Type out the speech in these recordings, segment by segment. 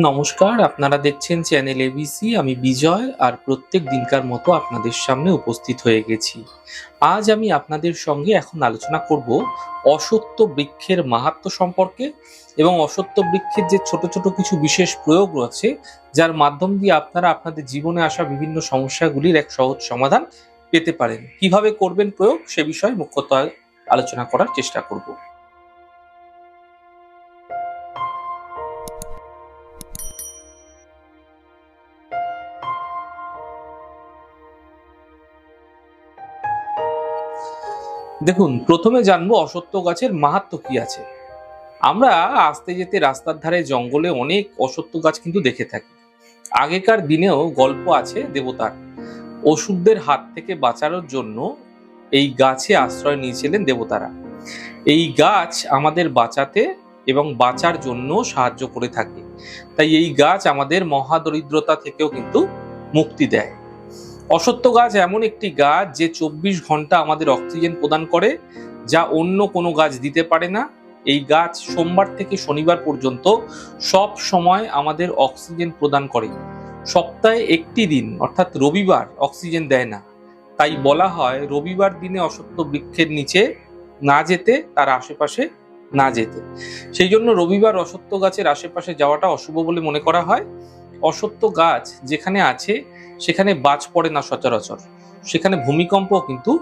নমস্কার, আপনারা দেখছেন চ্যানেল এবিসি আমি বিজয় আর প্রত্যেক দিনকার মতো আপনাদের সামনে উপস্থিত হয়ে গেছি। আজ আমি আপনাদের সঙ্গে এখন আলোচনা করব অসত্য বৃক্ষের মাহাত্ম্য সম্পর্কে এবং অসত্য বৃক্ষের যে ছোট ছোট কিছু বিশেষ প্রয়োগ রয়েছে, যার মাধ্যম দিয়ে আপনারা আপনাদের জীবনে আসা বিভিন্ন সমস্যাগুলির এক সহজ সমাধান পেতে পারেন। কীভাবে করবেন প্রয়োগ সে বিষয়ে মুখ্যত আলোচনা করার চেষ্টা করব। দেখুন, প্রথমে জানব অসত্য গাছের মাহাত্ম্য কি আছে। আমরা আসতে যেতে রাস্তার ধারে জঙ্গলে অনেক অসত্য গাছ কিন্তু দেখে থাকি। আগেকার দিনেও গল্প আছে দেবতার। অসুরদের হাত থেকে বাঁচানোর জন্য এই গাছে আশ্রয় নিয়েছিলেন দেবতারা। এই গাছ আমাদের বাঁচাতে এবং বাঁচার জন্য সাহায্য করে থাকে। তাই এই গাছ আমাদের মহাদরিদ্রতা থেকেও কিন্তু মুক্তি দেয়। অসত্য গাছ এমন একটি গাছ যে চব্বিশ ঘণ্টা আমাদের অক্সিজেন প্রদান করে, যা অন্য কোনো গাছ দিতে পারে না। এই গাছ সোমবার থেকে শনিবার পর্যন্ত সব সময় আমাদের অক্সিজেন প্রদান করে। সপ্তাহে একটি দিন, অর্থাৎ রবিবার, অক্সিজেন দেয় না। তাই বলা হয়, রবিবার দিনে অসত্য বৃক্ষের নিচে না যেতে, তার আশেপাশে না যেতে। সেই জন্য রবিবার অসত্য গাছের আশেপাশে যাওয়াটা অশুভ বলে মনে করা হয়। অসত্য গাছ যেখানে আছে সেখানে বাজ পড়ে না সচরাচর। সেখানে ভূমিকম্প কিন্তু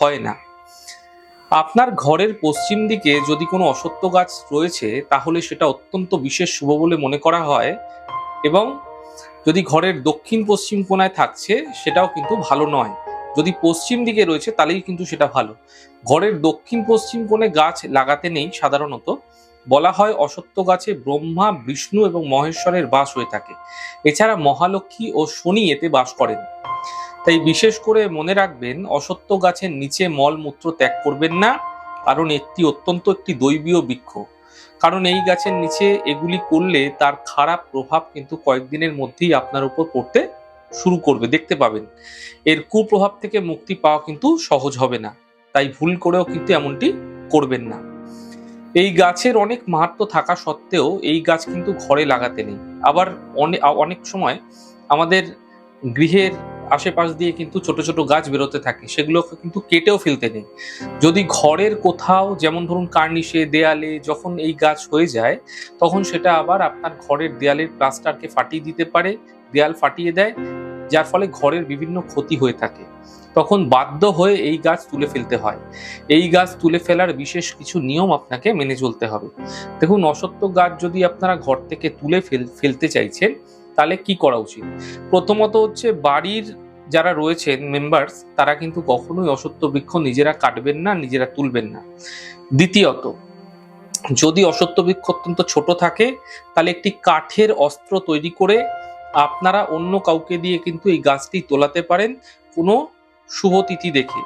হয় না। আপনার ঘরের পশ্চিম দিকে যদি কোনো অসত্য গাছ রয়েছে, তাহলে সেটা অত্যন্ত বিশেষ শুভ বলে মনে করা হয় এবং যদি ঘরের দক্ষিণ পশ্চিম কোণায় থাকছে, সেটাও কিন্তু ভালো নয়। যদি পশ্চিম দিকে রয়েছে, তাহলেই কিন্তু সেটা ভালো। ঘরের দক্ষিণ পশ্চিম কোণে গাছ লাগাতে নেই সাধারণত। বলা হয় অসত্য গাছে ব্রহ্মা, বিষ্ণু এবং মহেশ্বরের বাস হয়ে থাকে। এছাড়া মহালক্ষ্মী ও শনি এতে বাস করেন। তাই বিশেষ করে মনে রাখবেন, অসত্য গাছের নিচে মলমূত্র ত্যাগ করবেন না, কারণ একটি অত্যন্ত একটি দৈবীয় বৃক্ষ। কারণ এই গাছের নিচে এগুলি করলে তার খারাপ প্রভাব কিন্তু কয়েকদিনের মধ্যেই আপনার উপর পড়তে শুরু করবে, দেখতে পাবেন। এর কুপ্রভাব থেকে মুক্তি পাওয়া কিন্তু সহজ হবে না। তাই ভুল করেও কিন্তু এমনটি করবেন না। এই গাছের অনেক মাহাত্ম থাকা সত্ত্বেও এই গাছ কিন্তু ঘরে লাগাতে নেই। আবার অনেক সময় আমাদের গৃহের আশেপাশ দিয়ে কিন্তু ছোট ছোট গাছ বেরোতে থাকে, সেগুলোকে কিন্তু কেটেও ফেলতে নেই। যদি ঘরের কোথাও যেমন ধরুন কার্নিশে, দেয়ালে যখন এই গাছ হয়ে যায়, তখন সেটা আবার আপনার ঘরের দেয়ালের প্লাস্টারকে ফাটিয়ে দিতে পারে, দেয়াল ফাটিয়ে দেয়, যার ফলে ঘরের বিভিন্ন ক্ষতি হয়ে থাকে। তখন বাধ্য হয়ে এই গাছ তুলে ফেলতে হয়। এই গাছ তুলে ফেলার বিশেষ কিছু নিয়ম আপনাকে মেনে চলতে হবে। দেখুন, অসত্য গাছ যদি আপনারা ঘর থেকে তুলে ফেল, ফেলতে চাইছেন, তাহলে কি করা উচিত? প্রথমত হচ্ছে বাড়ির যারা রয়েছেন মেম্বার্স তারা কিন্তু কখনোই অসত্য বৃক্ষ নিজেরা কাটবেন না, নিজেরা তুলবেন না। দ্বিতীয়ত, যদি অসত্য বৃক্ষ অত্যন্ত ছোট থাকে, তাহলে একটি কাঠের অস্ত্র তৈরি করে আপনারা অন্য কাউকে দিয়ে কিন্তু এই গাছটি তোলাতে পারেন। কোনো শুভ তিথি দেখে।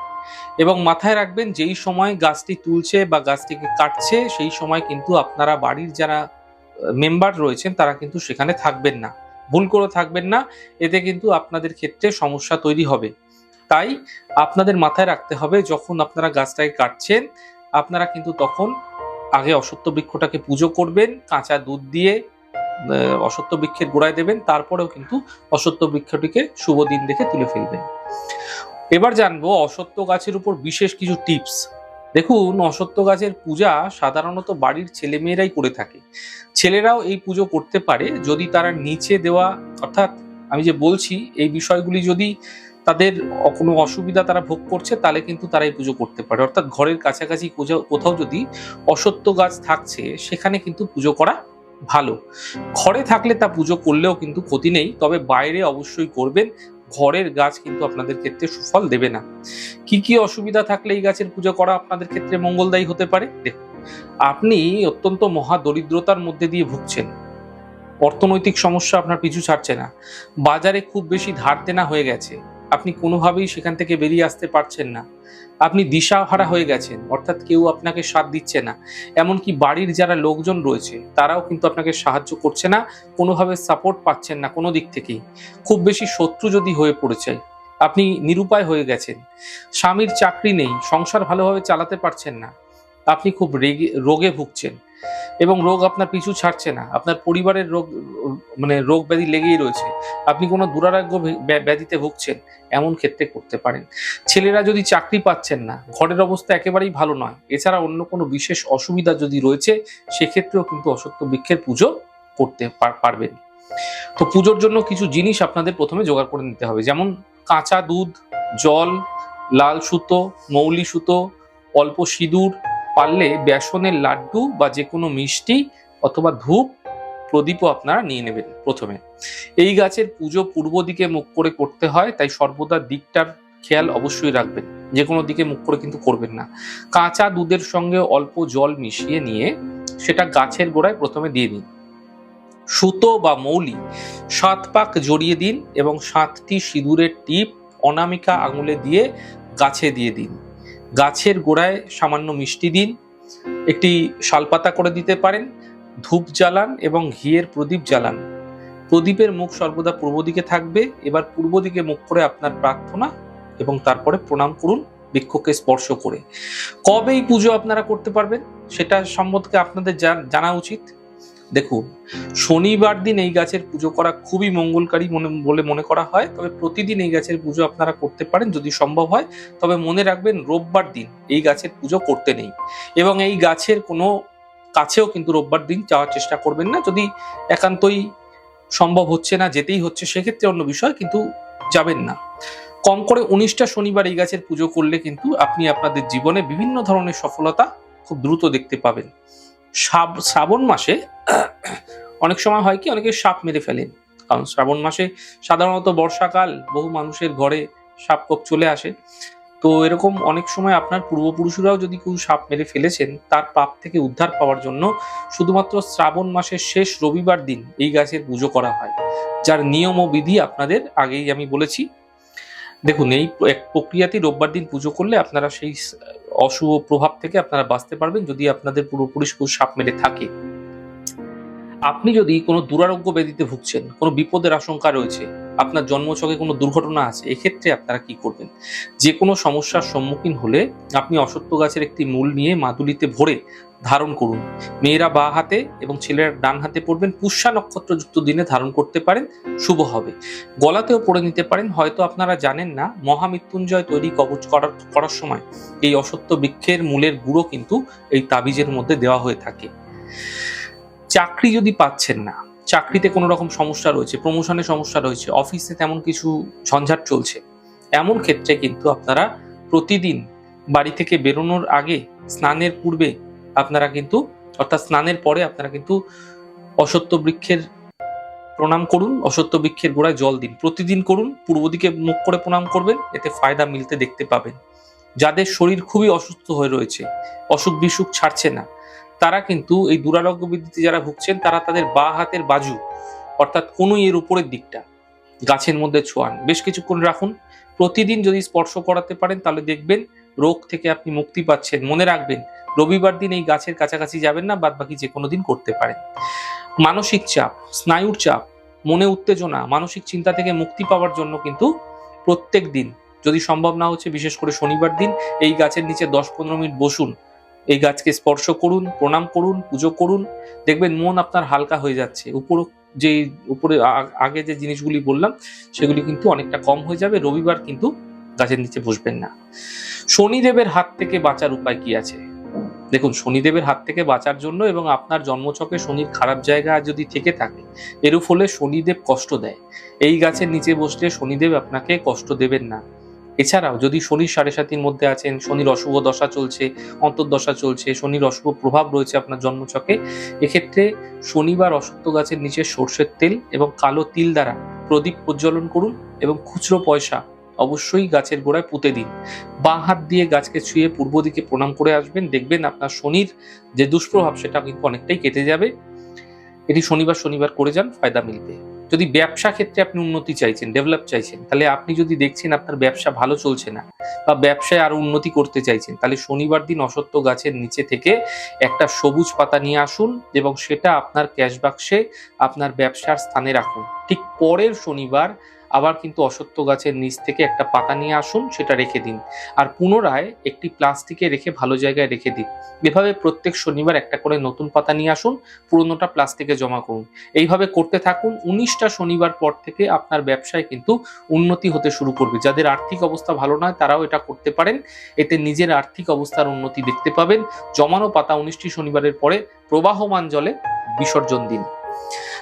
এবং মাথায় রাখবেন, যেই সময় গাছটি তুলছে বা গাছটিকে কাটছে, সেই সময় কিন্তু আপনারা বাড়ির যারা মেম্বার রয়েছেন, তারা কিন্তু সেখানে থাকবেন না। ভুল করে থাকবেন না। এতে কিন্তু আপনাদের ক্ষেত্রে সমস্যা তৈরি হবে। তাই আপনাদের মাথায় রাখতে হবে, যখন আপনারা গাছটাকে কাটছেন, আপনারা কিন্তু তখন আগে অসত্য বৃক্ষটাকে পুজো করবেন, কাঁচা দুধ দিয়ে অসত্য বৃক্ষের গোড়ায় দেবেন, তারপরেও কিন্তু অসত্য বৃক্ষটিকে শুভ দিন দেখে তুলে ফেলবেন। এবার জানব অসত্য গাছের উপর বিশেষ কিছু টিপস। দেখুন, অসত্য গাছের পূজা সাধারণত বাড়ির ছেলেমেয়েরাই করে থাকে। ছেলেরাও এই পুজো করতে পারে যদি তারা নিচে দেওয়া, অর্থাৎ আমি যে বলছি, এই বিষয়গুলি যদি তাদের কোনো অসুবিধা তারা ভোগ করছে, তাহলে কিন্তু তারা এই পুজো করতে পারে। অর্থাৎ ঘরের কাছাকাছি কোথাও- যদি অসত্য গাছ থাকছে, সেখানে কিন্তু পুজো করা ভালো। ঘরে থাকলে তা পুজো করলেও কিন্তু ক্ষতি নেই, তবে বাইরে অবশ্যই করবেন। ঘরের গাছ কিন্তু আপনাদের ক্ষেত্রে সুফল দেবে না। কি কি অসুবিধা থাকলে এই গাছের পুজো করা আপনাদের ক্ষেত্রে মঙ্গলদায়ী হতে পারে? দেখুন, আপনি অত্যন্ত মহা দরিদ্রতার মধ্যে দিয়ে ভুগছেন। অর্থনৈতিক সমস্যা আপনার পিছু ছাড়ছে না। বাজারে খুব বেশি ধার দেনা হয়ে গেছে। আপনি কোনোভাবেই সেখান থেকে বেরিয়ে আসতে পারছেন না। আপনি দিশাহারা হয়ে গেছেন, অর্থাৎ কেউ আপনাকে সাথ দিচ্ছে না। এমনকি বাড়ির যারা লোকজন রয়েছে, তারাও কিন্তু আপনাকে সাহায্য করছে না, কোনোভাবে সাপোর্ট পাচ্ছেন না কোনো দিক থেকেই। খুব বেশি শত্রু যদি হয়ে পড়েছে, আপনি নিরুপায় হয়ে গেছেন। স্বামীর চাকরি নেই, সংসার ভালোভাবে চালাতে পারছেন না। আপনি খুব রেগে, রোগে ভুগছেন। এবং রোগ আপনার পিছু ছাড়ছে না। আপনার পরিবারের রোগ মানে রোগ ব্যাধি লেগেই রয়েছে। আপনি কোনো দুরারোগ্য ব্য- ব্যাধিতে ভুগছেন, এমন ক্ষেত্রে করতে পারেন। ছেলেরা যদি চাকরি পাচ্ছেন না, ঘরের অবস্থা একেবারেই ভালো নয়। এছাড়া অন্য কোনো বিশেষ অসুবিধা যদি রয়েছে, সেক্ষেত্রেও কিন্তু অসত্য বৃক্ষের পুজো করতে পার- পারবেন। তো পুজোর জন্য কিছু জিনিস আপনাদের প্রথমে জোগাড় করে নিতে হবে। যেমন কাঁচা দুধ, জল, লাল সুতো, মৌলি সুতো, অল্প সিঁদুর পারলে বেসনের লাড্ডু বা যে কোনো মিষ্টি অথবা ধূপ প্রদীপও আপনারা নিয়ে নেবেন প্রথমে। এই গাছের পুজো পূর্ব দিকে মুখ করে করতে হয়, তাই সর্বদা দিকটার খেয়াল অবশ্যই রাখবেন। যে কোনো দিকে মুখ করে কিন্তু করবেন না। কাঁচা দুধের সঙ্গে অল্প জল মিশিয়ে নিয়ে সেটা গাছের গোড়ায় প্রথমে দিয়ে দিন। সুতো বা মৌলি সাত পাক জড়িয়ে দিন এবং সাতটি সিঁদুরের টিপ অনামিকা আঙুলে দিয়ে গাছে দিয়ে দিন। গাছের গোড়ায় সামান্য মিষ্টি দিন, একটি শালপাতা করে দিতে পারেন, ধূপ জ্বালান এবং ঘিয়ের প্রদীপ জ্বালান। প্রদীপের মুখ সর্বদা পূর্ব দিকে থাকবে, এবার পূর্ব দিকে মুখ করে আপনার প্রার্থনা এবং তারপরে প্রণাম করুন বৃক্ষকে স্পর্শ করে। কবে এই পুজো আপনারা করতে পারবেন, সেটা সম্বন্ধে আপনাদের জান- উচিত। দেখুন শনিবার দিন এই গাছের পুজো করা খুবই মঙ্গলকারী মনে, বলে মনে করা হয়। তবে প্রতিদিন এই গাছের পুজো আপনারা করতে পারেন যদি সম্ভব হয়। তবে মনে রাখবেন, রোববার দিন এই গাছের পুজো করতে নেই। এবং এই গাছের কোনো কাছেও কিন্তু রোববার দিন যাওয়ার চেষ্টা করবেন না। যদি একান্তই সম্ভব হচ্ছে না, যেতেই হচ্ছে, সেক্ষেত্রে অন্য বিষয়, কিন্তু যাবেন না। কম করে উনিশটা শনিবার এই গাছের পুজো করলে কিন্তু আপনি আপনাদের জীবনে বিভিন্ন ধরনের সফলতা খুব দ্রুত দেখতে পাবেন। শ্রাব- শ্রাবণ মাসে অনেক সময় হয় কি, অনেকে সাপ মেরে ফেলেন কারণ শ্রাবণ মাসে সাধারণত বর্ষাকাল, বহু মানুষের ঘরে সাপ কোপ চলে আসে। তো এরকম অনেক সময় আপনার পূর্বপুরুষরাও যদি কেউ সাপ মেরে ফেলেছেন, তার পাপ থেকে উদ্ধার পাওয়ার জন্য শুধুমাত্র শ্রাবণ মাসের শেষ রবিবার দিন এই গাছের পুজো করা হয়, যার নিয়ম ও বিধি আপনাদের আগেই আমি বলেছি। দেখুন, এই এক প্রক্রিয়াতেই রোববার দিন পুজো করলে আপনারা সেই অশুভ প্রভাব থেকে আপনারা বাঁচতে পারবেন যদি আপনাদের পুরোপুরি সাপ মেরে থাকে। আপনি যদি কোনো দুরারোগ্য ব্যাধিতে ভুগছেন, কোনো বিপদের আশঙ্কা রয়েছে, আপনার জন্মছকে কোনো দুর্ঘটনা আছে, এক্ষেত্রে আপনারা কি করবেন? যে কোনো সমস্যার সম্মুখীন হলে আপনি অসত্য গাছের একটি মূল নিয়ে মাদুলিতে ভরে ধারণ করুন। মেয়েরা বা হাতে এবং ছেলেরা ডান হাতে পড়বেন, পুষ্যা নক্ষত্রযুক্ত দিনে ধারণ করতে পারেন, শুভ হবে। গলাতেও পরে নিতে পারেন, হয়তো আপনারা জানেন না, মহামৃত্যুঞ্জয় তৈরি কবচ করার করার সময় এই অসত্য বৃক্ষের মূলের গুঁড়ো কিন্তু এই তাবিজের মধ্যে দেওয়া হয়ে থাকে। চাকরি যদি পাচ্ছেন না, চাকরিতে কোনো রকম সমস্যা রয়েছে প্রমোশনের সমস্যা রয়েছে অফিসে তেমন কিছু ঝঞ্ঝাট চলছে, এমন ক্ষেত্রে কিন্তু আপনারা প্রতিদিন বাড়ি থেকে বেরোনোর আগে, স্নানের পূর্বে আপনারা কিন্তু, অর্থাৎ স্নানের পরে আপনারা কিন্তু অসত্য বৃক্ষের প্রণাম করুন অসত্য বৃক্ষের গোড়ায় জল দিন। প্রতিদিন করুন, পূর্ব দিকে মুখ করে প্রণাম করবেন, এতে ফায়দা মিলতে দেখতে পাবেন। যাদের শরীর খুবই অসুস্থ হয়ে রয়েছে, অসুখ বিসুখ ছাড়ছে না, তারা কিন্তু এই দুরারোগ্য বৃদ্ধিতে যারা ভুগছেন, তারা তাদের বা হাতের বাজু, অর্থাৎ কোনো এর উপরের দিকটা, গাছের মধ্যে ছোঁয়ান। বেশ কিছুক্ষণ রাখুন। প্রতিদিন যদি স্পর্শ করাতে পারেন, তাহলে দেখবেন রোগ থেকে আপনি মুক্তি পাচ্ছেন, মনে রাখবেন। রবিবার দিন এই গাছের কাছাকাছি যাবেন না বাদ বাকি যে কোনো দিন করতে পারেন। মানসিক চাপ, স্নায়ুর চাপ, মনে উত্তেজনা, মানসিক চিন্তা থেকে মুক্তি পাওয়ার জন্য কিন্তু প্রত্যেক দিন, যদি সম্ভব না হচ্ছে, বিশেষ করে শনিবার দিন, এই গাছের নিচে দশ পনেরো মিনিট বসুন। এই গাছকে স্পর্শ করুন, প্রণাম করুন, পুজো করুন। দেখবেন মন আপনার হালকা হয়ে যাচ্ছে। উপর যে, উপরে আগে যে জিনিসগুলি বললাম, সেগুলি কিন্তু অনেকটা কম হয়ে যাবে। রবিবার কিন্তু গাছের নিচে বসবেন না। শনিদেবের হাত থেকে বাঁচার উপায় কি আছে? দেখুন, শনিদেবের হাত থেকে বাঁচার জন্য এবং আপনার জন্মছকে শনির খারাপ জায়গা যদি থেকে থাকে এরূপ হলে শনিদেব কষ্ট দেয়। এই গাছের নিচে বসলে শনিদেব আপনাকে কষ্ট দেবেন না। এছাড়াও, যদি শনির সাড়ে সাতির মধ্যে আছেন, শনির অশুভ দশা চলছে, অন্তর্দশা চলছে, শনির অশুভ প্রভাব রয়েছে আপনার জন্মছকে, এক্ষেত্রে শনিবার অসত্য গাছের নিচে সর্ষের তেল এবং কালো তিল দ্বারা প্রদীপ প্রজ্বলন করুন এবং খুচরো পয়সা অবশ্যই গাছের গোড়ায় পুঁতে দিন। বাঁ হাত দিয়ে গাছকে ছুঁয়ে পূর্ব দিকে প্রণাম করে আসবেন। দেখবেন আপনার শনির যে দুষ্প্রভাব, সেটা কিন্তু অনেকটাই কেটে যাবে। এটি শনিবার শনিবার করে যান, ফায়দা মিলবে। যদি ব্যবসা ক্ষেত্রে আপনি উন্নতি চাইছেন ডেভেলপ চাইছেন, তাহলে আপনি যদি দেখছেন আপনার ব্যবসা ভালো চলছে না বা ব্যবসায় আরও উন্নতি করতে চাইছেন, তাহলে শনিবার দিন অসত্য গাছের নিচে থেকে একটা সবুজ পাতা নিয়ে আসুন এবং সেটা আপনার ক্যাশ বাক্সে আপনার ব্যবসার স্থানে রাখুন। ঠিক পরের শনিবার আবার কিন্তু অসত্য গাছের নিচ থেকে একটা পাতা নিয়ে আসুন, সেটা রেখে দিন। আর পুনরায় একটি প্লাস্টিকে রেখে ভালো জায়গায় রেখে দিন। এভাবে প্রত্যেক শনিবার একটা করে নতুন পাতা নিয়ে আসুন, পুরোনোটা প্লাস্টিকে জমা করুন। এইভাবে করতে থাকুন, উনিশটা শনিবার পর থেকে আপনার ব্যবসায় কিন্তু উন্নতি হতে শুরু করবে। যাদের আর্থিক অবস্থা ভালো নয়, তারাও এটা করতে পারেন। এতে নিজের আর্থিক অবস্থার উন্নতি দেখতে পাবেন। জমানো পাতা উনিশটি শনিবারের পরে প্রবাহমান জলে বিসর্জন দিন।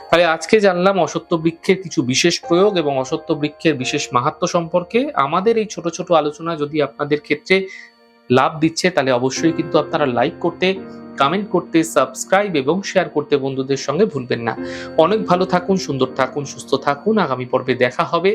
তাহলে আজকে জানলাম অসত্য বৃক্ষের কিছু বিশেষ প্রয়োগ এবং অসত্য বৃক্ষের বিশেষ মাহাত্ম সম্পর্কে। আমাদের এই ছোট ছোট আলোচনা যদি আপনাদের ক্ষেত্রে লাভ দিচ্ছে, তাহলে অবশ্যই কিন্তু আপনারা লাইক করতে কমেন্ট করতে সাবস্ক্রাইব এবং শেয়ার করতে বন্ধুদের সঙ্গে ভুলবেন না। অনেক ভালো থাকুন, সুন্দর থাকুন, সুস্থ থাকুন। আগামী পর্বে দেখা হবে।